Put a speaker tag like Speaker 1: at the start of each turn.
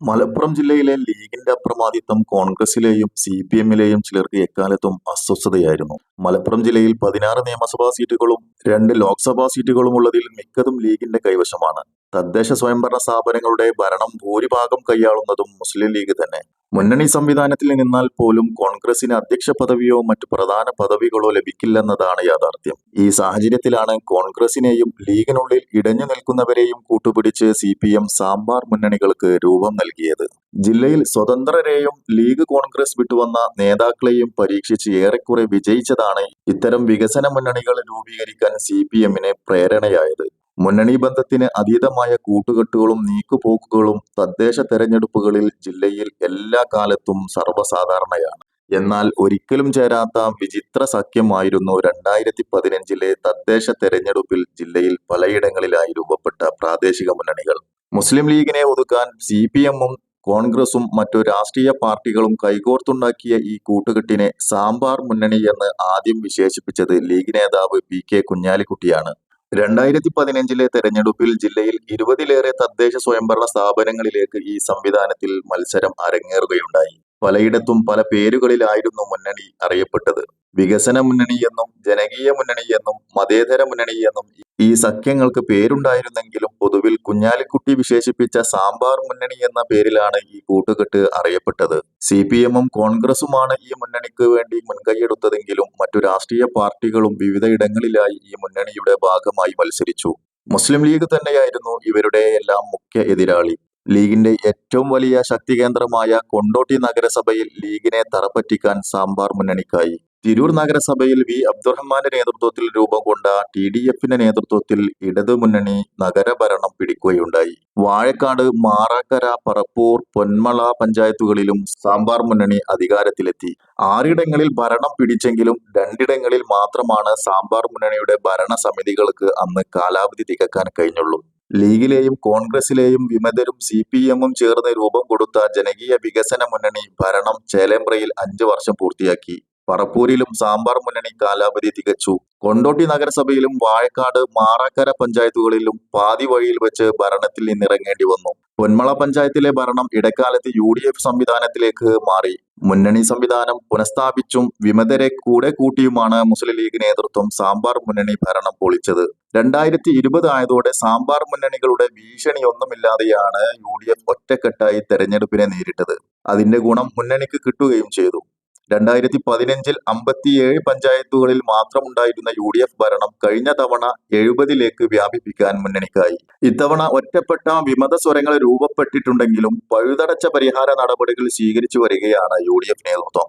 Speaker 1: മലപ്പുറം ജില്ലയിലെ ലീഗിന്റെ അപ്രമാദിത്വം കോൺഗ്രസിലെയും C P എമ്മിലെയും ചിലർക്ക് എക്കാലത്തും അസ്വസ്ഥതയായിരുന്നു. മലപ്പുറം ജില്ലയിൽ പതിനാറ് നിയമസഭാ സീറ്റുകളും രണ്ട് ലോക്സഭാ സീറ്റുകളും ഉള്ളതിൽ മിക്കതും ലീഗിന്റെ കൈവശമാണ്. തദ്ദേശ സ്വയംഭരണ സ്ഥാപനങ്ങളുടെ ഭരണം ഭൂരിഭാഗം കൈയാളുന്നതും മുസ്ലിം ലീഗ് തന്നെ. മുന്നണി സംവിധാനത്തിൽ നിന്നാൽ പോലും കോൺഗ്രസിന് അധ്യക്ഷ പദവിയോ മറ്റു പ്രധാന പദവികളോ ലഭിക്കില്ലെന്നതാണ് യാഥാർത്ഥ്യം. ഈ സാഹചര്യത്തിലാണ് കോൺഗ്രസിനെയും ലീഗിനുള്ളിൽ ഇടഞ്ഞു നിൽക്കുന്നവരെയും കൂട്ടുപിടിച്ച് സി സാമ്പാർ മുന്നണികൾക്ക് രൂപം നൽകിയത്. ജില്ലയിൽ സ്വതന്ത്രരെയും ലീഗ് കോൺഗ്രസ് വിട്ടുവന്ന നേതാക്കളെയും പരീക്ഷിച്ച് ഏറെക്കുറെ വിജയിച്ചതാണ് ഇത്തരം വികസന മുന്നണികൾ രൂപീകരിക്കാൻ സി പി എമ്മിന് പ്രേരണയായത്. മുന്നണി ബന്ധത്തിന് അതീതമായ കൂട്ടുകെട്ടുകളും നീക്കുപോക്കുകളും തദ്ദേശ തെരഞ്ഞെടുപ്പുകളിൽ ജില്ലയിൽ എല്ലാ കാലത്തും സർവസാധാരണയാണ്. എന്നാൽ ഒരിക്കലും ചേരാത്ത വിചിത്ര സഖ്യമായിരുന്നു രണ്ടായിരത്തി പതിനഞ്ചിലെ തദ്ദേശ തെരഞ്ഞെടുപ്പിൽ ജില്ലയിൽ പലയിടങ്ങളിലായി രൂപപ്പെട്ട പ്രാദേശിക മുന്നണികൾ. മുസ്ലിം ലീഗിനെ ഒതുക്കാൻ സി പി എമ്മും കോൺഗ്രസും മറ്റു രാഷ്ട്രീയ പാർട്ടികളും കൈകോർത്തുണ്ടാക്കിയ ഈ കൂട്ടുകെട്ടിനെ സാമ്പാർ മുന്നണി എന്ന് ആദ്യം വിശേഷിപ്പിച്ചത് ലീഗ് നേതാവ് പി കെ കുഞ്ഞാലിക്കുട്ടിയാണ്. രണ്ടായിരത്തി പതിനഞ്ചിലെ തെരഞ്ഞെടുപ്പിൽ ജില്ലയിൽ ഇരുപതിലേറെ തദ്ദേശ സ്വയംഭരണ സ്ഥാപനങ്ങളിലേക്ക് ഈ സംവിധാനത്തിൽ മത്സരം അരങ്ങേറുകയുണ്ടായി. പലയിടത്തും പല പേരുകളിലായിരുന്നു മുന്നണി അറിയപ്പെട്ടത്. വികസന മുന്നണി എന്നും ജനകീയ മുന്നണി എന്നും മതേതര മുന്നണി എന്നും ഈ സഖ്യങ്ങൾക്ക് പേരുണ്ടായിരുന്നെങ്കിലും പൊതുവിൽ കുഞ്ഞാലിക്കുട്ടി വിശേഷിപ്പിച്ച സാമ്പാർ മുന്നണി എന്ന പേരിലാണ് ഈ കൂട്ടുകെട്ട് അറിയപ്പെട്ടത്. സി പി എമ്മും കോൺഗ്രസുമാണ് ഈ മുന്നണിക്ക് വേണ്ടി മുൻകൈയെടുത്തതെങ്കിലും മറ്റു രാഷ്ട്രീയ പാർട്ടികളും വിവിധയിടങ്ങളിലായി ഈ മുന്നണിയുടെ ഭാഗമായി മത്സരിച്ചു. മുസ്ലിം ലീഗ് തന്നെയായിരുന്നു ഇവരുടെ എല്ലാം മുഖ്യ എതിരാളി. ലീഗിന്റെ ഏറ്റവും വലിയ ശക്തി കേന്ദ്രമായ കൊണ്ടോട്ടി നഗരസഭയിൽ ലീഗിനെ തറപ്പറ്റിക്കാൻ സാമ്പാർ മുന്നണിക്കായി. തിരൂർ നഗരസഭയിൽ വി. അബ്ദുറഹ്മാന്റെ നേതൃത്വത്തിൽ രൂപം കൊണ്ട ടി ഡി എഫിന്റെ നേതൃത്വത്തിൽ ഇടതുമുന്നണി നഗരഭരണം പിടിക്കുകയുണ്ടായി. വാഴക്കാട് മാറാക്കര പറപ്പൂർ പൊന്മള പഞ്ചായത്തുകളിലും സാമ്പാർ മുന്നണി അധികാരത്തിലെത്തി. ആറിടങ്ങളിൽ ഭരണം പിടിച്ചെങ്കിലും രണ്ടിടങ്ങളിൽ മാത്രമാണ് സാമ്പാർ മുന്നണിയുടെ ഭരണ സമിതികൾക്ക് അന്ന് കാലാവധി തികക്കാൻ കഴിഞ്ഞുള്ളൂ. ലീഗിലെയും കോൺഗ്രസിലെയും വിമതരും സി പി എമ്മും ചേർന്ന് രൂപം കൊടുത്ത ജനകീയ വികസന മുന്നണി ഭരണം ചേലേമ്പ്രയിൽ അഞ്ചു വർഷം പൂർത്തിയാക്കി. പറപ്പൂരിലും സാമ്പാർ മുന്നണി കാലാവധി തികച്ചു. കൊണ്ടോട്ടി നഗരസഭയിലും വാഴക്കാട് മാറാക്കര പഞ്ചായത്തുകളിലും പാതി വഴിയിൽ വെച്ച് ഭരണത്തിൽ നിന്നിറങ്ങേണ്ടി വന്നു. പൊന്മള പഞ്ചായത്തിലെ ഭരണം ഇടക്കാലത്ത് യു ഡി എഫ് സംവിധാനത്തിലേക്ക് മാറി. മുന്നണി സംവിധാനം പുനഃസ്ഥാപിച്ചും വിമതരെ കൂടെ കൂട്ടിയുമാണ് മുസ്ലിം ലീഗ് നേതൃത്വം സാമ്പാർ മുന്നണി ഭരണം പൊളിച്ചത്. രണ്ടായിരത്തി ഇരുപത് ആയതോടെ സാമ്പാർ മുന്നണികളുടെ ഭീഷണിയൊന്നുമില്ലാതെയാണ് യു ഡി എഫ് ഒറ്റക്കെട്ടായി തെരഞ്ഞെടുപ്പിനെ നേരിട്ടത്. അതിന്റെ ഗുണം മുന്നണിക്ക് കിട്ടുകയും ചെയ്തു. രണ്ടായിരത്തി പതിനഞ്ചിൽ അമ്പത്തിയേഴ് പഞ്ചായത്തുകളിൽ മാത്രമുണ്ടായിരുന്ന യു ഡി എഫ് ഭരണം കഴിഞ്ഞ തവണ എഴുപതിലേക്ക് വ്യാപിപ്പിക്കാൻ മുന്നണിക്കായി. ഇത്തവണ ഒറ്റപ്പെട്ട വിമത സ്വരങ്ങൾ രൂപപ്പെട്ടിട്ടുണ്ടെങ്കിലും പഴുതടച്ച പരിഹാര നടപടികൾ സ്വീകരിച്ചു വരികയാണ് യു ഡി എഫ് നേതൃത്വം.